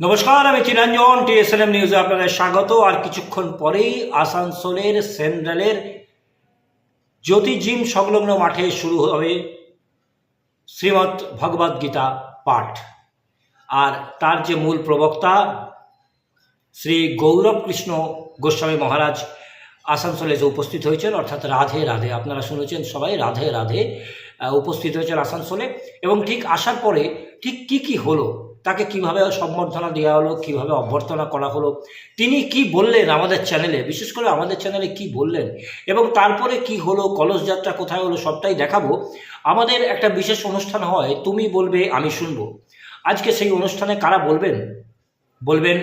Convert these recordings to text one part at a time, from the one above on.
নমস্কার, আমি চিরঞ্জন, টিএসএলএম নিউজে আপনাদের স্বাগত। আর কিছুক্ষণ পরেই আসানসোলের সেন্ট্রালের জ্যোতি জিম সংলগ্ন মাঠে শুরু হবে শ্রীমৎ ভগবদ গীতা পাঠ। আর তার যে মূল প্রবক্তা শ্রী গৌরব কৃষ্ণ গোস্বামী মহারাজ আসানসোলে যে উপস্থিত হয়েছেন, অর্থাৎ রাধে রাধে, আপনারা শুনেছেন সবাই, রাধে রাধে উপস্থিত হয়েছেন আসানসোলে। এবং ঠিক আসার পরে ঠিক কি কি হলো তাকে কীভাবে সম্বর্ধনা দেওয়া হলো, কীভাবে অভ্যর্থনা করা হলো, তিনি কি বললেন আমাদের চ্যানেলে বিশেষ করে আমাদের চ্যানেলে কি বললেন? এবং তারপরে কি হলো, কলস যাত্রা কোথায় হলো, সবটাই দেখাবো। আমাদের একটা বিশেষ অনুষ্ঠান হয়, তুমি বলবে, আমি শুনব। আজকে সেই অনুষ্ঠানে কারা বলবেন? বলবেন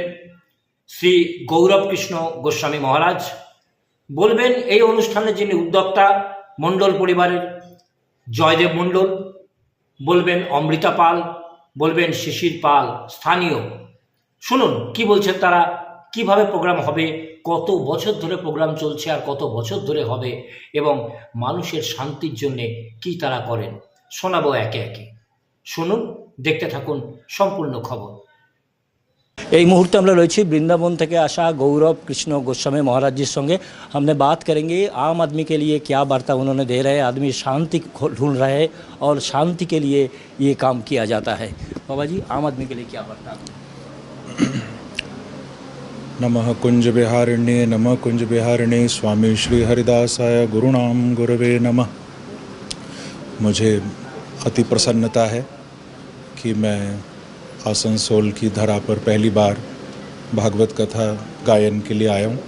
শ্রী গৌরব কৃষ্ণ গোস্বামী মহারাজ। বলবেন এই অনুষ্ঠানে যিনি উদ্যোক্তা, মণ্ডল পরিবারের জয়দেব মণ্ডল। বলবেন অমৃতা পাল। বলবেন শিশির পাল, স্থানীয়। শুনুন, কি বলছেন তারা? কীভাবে প্রোগ্রাম হবে? কত বছর ধরে প্রোগ্রাম চলছে আর কত বছর ধরে হবে? এবং মানুষের শান্তির জন্যে কি তারা করেন? শোনাবো একে একে। শুনুন, দেখতে থাকুন, সম্পূর্ণ খবর। यही मुहूर्त हम लोग रही वृंदावन থেকে आशा गौरव कृष्ण गोस्वामी महाराज जी संगे हमने बात करेंगे आम आदमी के लिए क्या वार्ता उन्होंने दे रहे हैं आदमी शांति ढूंढ रहे है और शांति के लिए ये काम किया जाता है बाबा जी आम आदमी के लिए क्या वार्ता नम कुंज विहारिण्ये नम कुंज बिहारिणे, स्वामी श्री हरिदासाय गुरुणाम गुरुवे नम। मुझे अति प्रसन्नता है कि मैं आसनसोल की धरा पर पहली बार भागवत कथा गायन के लिए आया हूँ।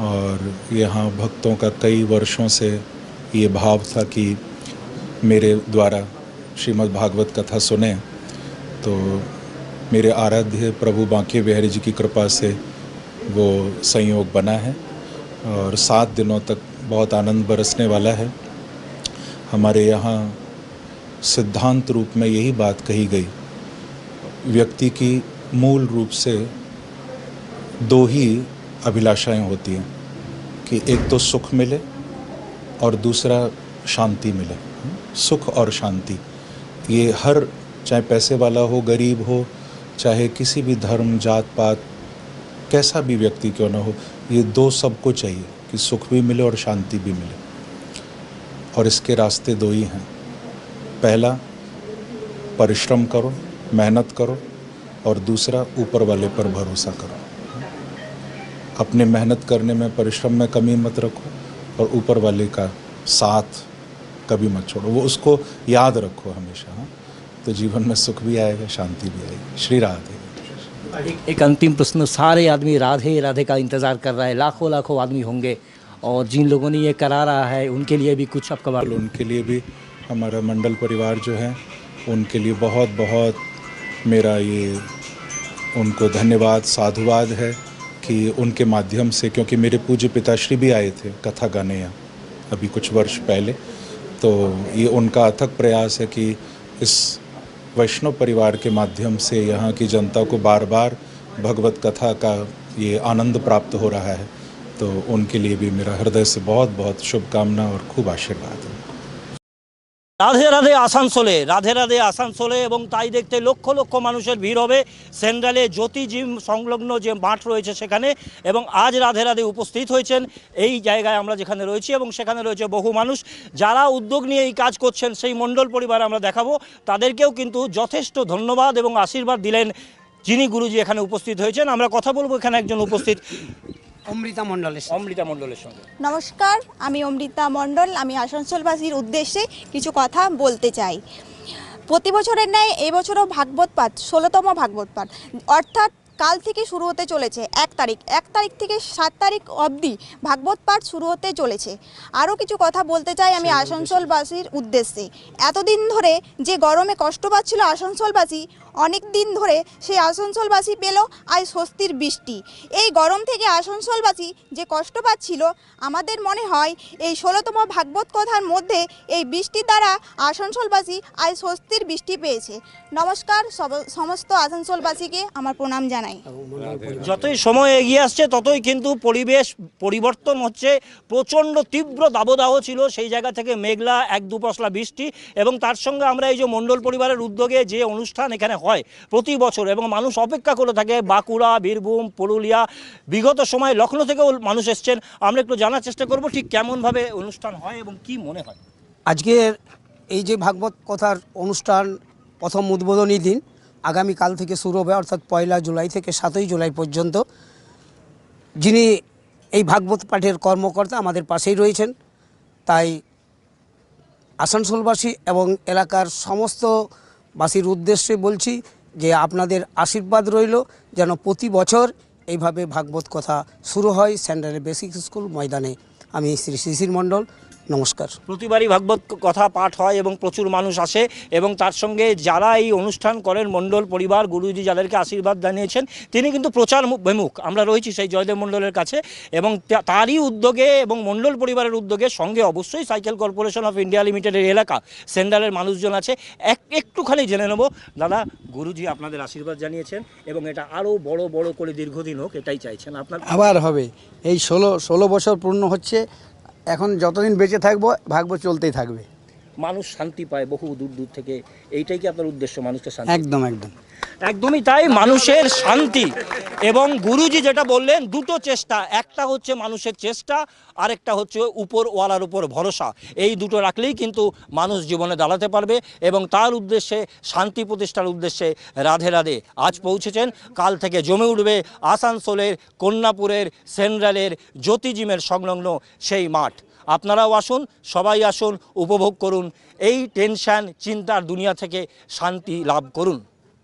और यहाँ भक्तों का कई वर्षों से ये भाव था कि मेरे द्वारा श्रीमद् भागवत कथा सुने। तो मेरे आराध्य प्रभु बांके बिहारी जी की कृपा से वो संयोग बना है और सात दिनों तक बहुत आनंद बरसने वाला है। हमारे यहाँ सिद्धांत रूप में यही बात कही गई व्यक्ति की मूल रूप से दो ही अभिलाषाएँ होती हैं, कि एक तो सुख मिले और दूसरा शांति मिले। सुख और शांति, ये हर, चाहे पैसे वाला हो, गरीब हो, चाहे किसी भी धर्म, जात पात, कैसा भी व्यक्ति क्यों ना हो, ये दो सबको चाहिए, कि सुख भी मिले और शांति भी मिले। और इसके रास्ते दो ही हैं। पहला, परिश्रम करो। मेहनत करो और दूसरा ऊपर वाले पर भरोसा करो। अपने मेहनत करने में परिश्रम में कमी मत रखो और ऊपर वाले का साथ कभी मत छोड़ो। वो उसको याद रखो हमेशा हाँ। तो जीवन में सुख भी आएगा शांति भी आएगी। श्री राधे। एक, एक अंतिम प्रश्न। सारे आदमी राधे राधे का इंतज़ार कर रहा है। लाखों लाखों आदमी होंगे और जिन लोगों ने ये करा रहा है उनके लिए भी कुछ आपका बात उनके लिए भी हमारा मंडल परिवार जो है उनके लिए बहुत बहुत मेरा ये उनको धन्यवाद, साधुवाद है कि उनके माध्यम से, क्योंकि मेरे पूज्य पिताश्री भी आए थे कथा गाने यहाँ अभी कुछ वर्ष पहले। तो ये उनका अथक प्रयास है कि इस वैष्णव परिवार के माध्यम से यहाँ की जनता को बार बार भगवत कथा का ये आनंद प्राप्त हो रहा है। तो उनके लिए भी मेरा हृदय से बहुत बहुत शुभकामना और खूब आशीर्वाद। है রাধে রাধে আসানসোলে, রাধে রাধে আসানসোলে এবং তাই দেখতে লক্ষ লক্ষ মানুষের ভিড় হবে। সেন্ট্রালে জ্যোতি জিম সংলগ্ন যে মাঠ রয়েছে সেখানে এবং আজ রাধে রাধে উপস্থিত হয়েছেন। এই জায়গায় আমরা যেখানে রয়েছি এবং সেখানে রয়েছে বহু মানুষ। যারা উদ্যোগ নিয়ে এই কাজ করছেন, সেই মণ্ডল পরিবার আমরা দেখাবো। তাদেরকেও কিন্তু যথেষ্ট ধন্যবাদ এবং আশীর্বাদ দিলেন যিনি গুরুজি এখানে উপস্থিত হয়েছেন। আমরা কথা বলব এখানে একজন উপস্থিত। অমৃতা মণ্ডলের অমৃতা মণ্ডলের সঙ্গে। নমস্কার আমি অমৃতা মণ্ডল আমি আসানসোলবাসীর উদ্দেশ্যে কিছু কথা বলতে চাই। প্রতি বছরের ন্যায় এবছরও ভাগবত পাঠ ষোলোতম ভাগবত পাঠ অর্থাৎ কাল থেকে শুরু হতে চলেছে এক তারিখ এক তারিখ থেকে সাত তারিখ অবধি ভাগবত পাঠ শুরু হতে চলেছে। আরও কিছু কথা বলতে চাই আমি আসানসোলবাসীর উদ্দেশ্যে। এতদিন ধরে যে গরমে কষ্ট পাচ্ছিল আসানসোলবাসী অনেক দিন ধরে সেই আসানসোলবাসী পেল আজ স্বস্তির বৃষ্টি। এই গরম থেকে আসানসোলবাসী যে কষ্ট পাচ্ছিল, আমাদের মনে হয় এই ষোলোতম ভাগবত কথার মধ্যে এই বৃষ্টির দ্বারা আসানসোলবাসী আজ স্বস্তির বৃষ্টি পেয়েছে। নমস্কার সমস্ত আসানসোলবাসীকে আমার প্রণাম জানাই। যতই সময় এগিয়ে আসছে, ততই কিন্তু পরিবেশ পরিবর্তন হচ্ছে। প্রচণ্ড তীব্র দাবদাহ ছিল সেই জায়গা থেকে মেঘলা, এক দু পশলা বৃষ্টি এবং তার সঙ্গে আমরা এই যে মণ্ডল পরিবারের উদ্যোগে যে অনুষ্ঠান এখানে হয়। প্রতি বছর এবং মানুষ অপেক্ষা করে থাকে বাঁকুড়া, বীরভূম, পুরুলিয়া, বিগত সময় লখনৌ থেকেও মানুষ এসছেন। আমরা একটু জানার চেষ্টা করব ঠিক কেমনভাবে অনুষ্ঠান হয় এবং কি মনে হয়? আজকের এই যে ভাগবত কথার অনুষ্ঠান প্রথম উদ্বোধনী দিন, আগামীকাল থেকে শুরু হবে, অর্থাৎ পয়লা জুলাই থেকে সাতই জুলাই পর্যন্ত। যিনি এই ভাগবত পাঠের কর্মকর্তা আমাদের পাশেই রয়েছেন। তাই আসানসোলবাসী এবং এলাকার সমস্ত বাসীর উদ্দেশ্যে বলছি যে আপনাদের আশীর্বাদ রইল যেন প্রতি বছর এইভাবে ভাগবত কথা শুরু হয় স্যান্ডারের বেসিক স্কুল ময়দানে। আমি শ্রী শিশির মণ্ডল। নমস্কার। প্রতিবারই ভাগবত কথা পাঠ হয় এবং প্রচুর মানুষ আসে এবং তার সঙ্গে যারা এই অনুষ্ঠান করেন মণ্ডল পরিবার গুরুজি যাদেরকে আশীর্বাদ জানিয়েছেন তিনি কিন্তু প্রচার বিমুখ। আমরা রয়েছি সেই জয়দেব মণ্ডলের কাছে এবং তারই উদ্যোগে এবং মণ্ডল পরিবারের উদ্যোগে সঙ্গে অবশ্যই সাইকেল কর্পোরেশন অফ ইন্ডিয়া লিমিটেডের এলাকা সেন্টারের মানুষজন আছে। এক একটুখানি জেনে নেব। দাদা গুরুজি আপনাদের আশীর্বাদ জানিয়েছেন এবং এটা আরও বড় বড় করে দীর্ঘদিন হোক এটাই চাইছেন আপনার? আবার হবে। এই ষোলো ষোলো বছর পূর্ণ হচ্ছে এখন যতদিন বেঁচে থাকব ভাগ্য চলতেই থাকবে। মানুষ শান্তি পায় বহু দূর দূর থেকে। এইটাই কি আপনার উদ্দেশ্য মানুষকে শান্তি একদম একদম। একদমই তাই, মানুষের শান্তি। এবং গুরুজি যেটা বললেন, দুটো চেষ্টা। একটা হচ্ছে মানুষের চেষ্টা, আরেকটা হচ্ছে উপর ওয়ালার উপর ভরসা। এই দুটো রাখলেই কিন্তু মানুষ জীবনে দাঁড়াতে পারবে এবং তার উদ্দেশ্যে, শান্তি প্রতিষ্ঠার উদ্দেশ্যে রাধে রাধে আজ পৌঁছেছেন। কাল থেকে জমে উঠবে আসানসোলের, কন্যাপুরের, সেন্ট্রালের, জ্যোতিজিমের সংলগ্ন সেই মাঠ। আপনারাও আসুন, সবাই আসুন, উপভোগ করুন। এই টেনশন, চিন্তার দুনিয়া থেকে শান্তি লাভ করুন।